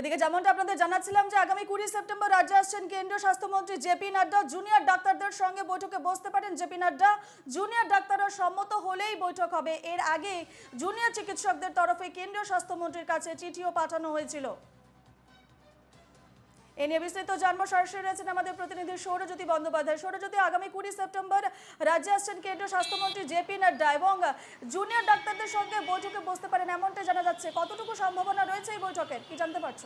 এদিকে যেমনটা আপনাদের জানাচ্ছিলাম যে আগামী কুড়ি সেপ্টেম্বর রাজ্যে আসছেন কেন্দ্রীয় স্বাস্থ্যমন্ত্রী জেপি নাড্ডা। জুনিয়র ডাক্তারদের সঙ্গে বৈঠকে বসতে পারেন জেপি নাড্ডা। জুনিয়র ডাক্তাররা সম্মত হলেই বৈঠক হবে। এর আগে জুনিয়র চিকিৎসকদের তরফে কেন্দ্রীয় স্বাস্থ্যমন্ত্রীর কাছে চিঠিও পাঠানো হয়েছিল। এ নিয়ে বিস্তারিত জানব। সরাসরি রয়েছেন আমাদের প্রতিনিধি সৌরজ্যোতি বন্দ্যোপাধ্যায়। সৌরজ্যোতি, আগামী কুড়ি সেপ্টেম্বর রাজ্যে আসছেন কেন্দ্রীয় স্বাস্থ্যমন্ত্রী জেপি নাড্ডা এবং জুনিয়র ডাক্তারদের সঙ্গে বৈঠকে বসতে পারেন এমনটা জানা যাচ্ছে। কতটুকু সম্ভাবনা রয়েছে এই বৈঠকের? কি জানতে পারছ?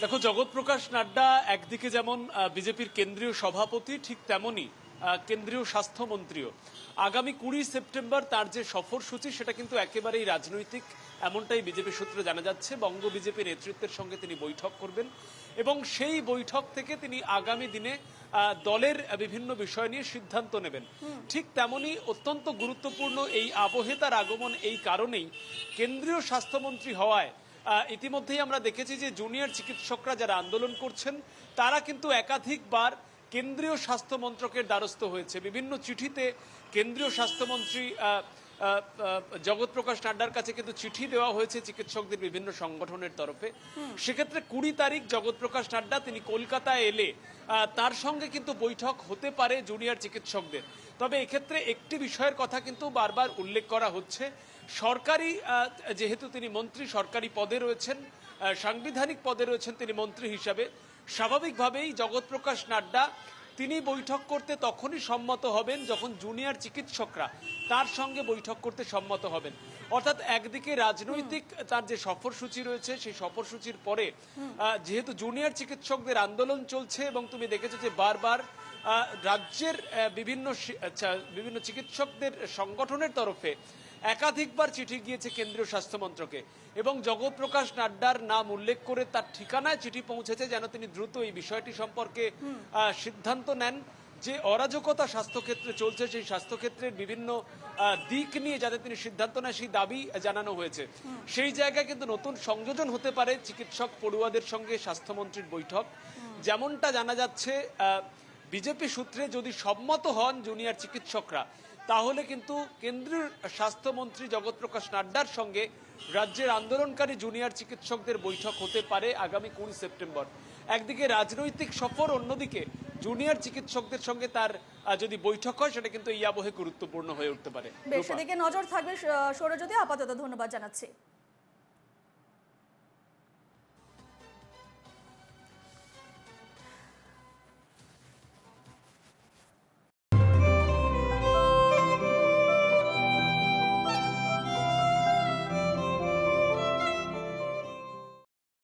দেখো জগৎ প্রকাশ নাড্ডা একদিকে যেমন বিজেপির কেন্দ্রীয় সভাপতি, ঠিক তেমনই কেন্দ্রীয় স্বাস্থ্যমন্ত্রীও। আগামী কুড়ি সেপ্টেম্বর তার যে সফরসূচি সেটা কিন্তু একেবারেই রাজনৈতিক এমনটাই বিজেপি সূত্রে জানা যাচ্ছে। বঙ্গ বিজেপি নেতৃত্বের সঙ্গে তিনি বৈঠক করবেন এবং সেই বৈঠক থেকে তিনি আগামী দিনে দলের বিভিন্ন বিষয় নিয়ে সিদ্ধান্ত নেবেন। ঠিক তেমনি অত্যন্ত গুরুত্বপূর্ণ এই আবহে তার আগমন এই কারণেই কেন্দ্রীয় স্বাস্থ্যমন্ত্রী হওয়ায় ইতিমধ্যেই আমরা দেখেছি যে জুনিয়র চিকিৎসকরা যারা আন্দোলন করছেন তারা কিন্তু একাধিকবার কেন্দ্রীয় স্বাস্থ্য মন্ত্রকের দ্বারস্থ হয়েছে। বিভিন্ন চিঠিতে কেন্দ্রীয় স্বাস্থ্যমন্ত্রী জগৎ প্রকাশ নাড্ডার কাছে কিন্তু চিঠি দেওয়া হয়েছে চিকিৎসকদের বিভিন্ন সংগঠনের তরফে। সেক্ষেত্রে কুড়ি তারিখ জগৎ প্রকাশ নাড্ডা তিনি কলকাতায় এলে আহ, তার সঙ্গে কিন্তু বৈঠক হতে পারে জুনিয়র চিকিৎসকদের। তবে এক্ষেত্রে একটি বিষয়ের কথা কিন্তু বারবার উল্লেখ করা হচ্ছে। সরকারি যেহেতু তিনি মন্ত্রী সরকারি পদে রয়েছেন সাংবিধানিক পদে রয়েছেন তিনি মন্ত্রী হিসাবে স্বাভাবিকভাবেই জগৎপ্রকাশ নাড্ডা তিনি বৈঠক করতে তখনই সম্মত হবেন যখন জুনিয়র চিকিৎসকরা তার সঙ্গে বৈঠক করতে সম্মত হবেন। অর্থাৎ একদিকে রাজনৈতিক তার যে সফরসূচি রয়েছে সেই সফরসূচির পরে যেহেতু জুনিয়র চিকিৎসকদের আন্দোলন চলছে এবং তুমি দেখেছ যে বারবার রাজ্যের বিভিন্ন আচ্ছা, বিভিন্ন চিকিৎসকদের সংগঠনের তরফে একাধিকবার চিঠি গিয়েছে কেন্দ্রীয় স্বাস্থ্য মন্ত্রকে। এবং জগৎপ্রকাশ নাড্ডার নাম উল্লেখ করে তার ঠিকানায় চিঠি পৌঁছেছে যেন তিনি দ্রুত এই বিষয়টি সম্পর্কে সিদ্ধান্ত নেন যে অরাজকতা স্বাস্থ্যক্ষেত্রে চলছে সেই স্বাস্থ্যক্ষেত্রের বিভিন্ন দিক নিয়ে যাতে তিনি সিদ্ধান্ত নেয় সেই দাবি জানানো হয়েছে। সেই জায়গায় কিন্তু নতুন সংযোজন হতে পারে চিকিৎসক পড়ুয়াদের সঙ্গে স্বাস্থ্যমন্ত্রীর বৈঠক। যেমনটা জানা যাচ্ছে আহ, বিজেপি সূত্রে যদি সম্মত হন জুনিয়র চিকিৎসকরা তাহলে কিন্তু কেন্দ্রীয় স্বাস্থ্যমন্ত্রী জগৎ প্রকাশ নাড্ডার সঙ্গে রাজ্যের আন্দোলনকারী জুনিয়র চিকিৎসকদের বৈঠক হতে পারে আগামী কুড়ি সেপ্টেম্বর। একদিকে রাজনৈতিক সফর অন্যদিকে জুনিয়র চিকিৎসকদের সঙ্গে তার যদি বৈঠক হয় সেটা কিন্তু এই আবহে গুরুত্বপূর্ণ হয়ে উঠতে পারে। বেশ দিকে সেদিকে নজর থাকবে সৌরজ্যোতি আপাতত ধন্যবাদ জানাচ্ছি।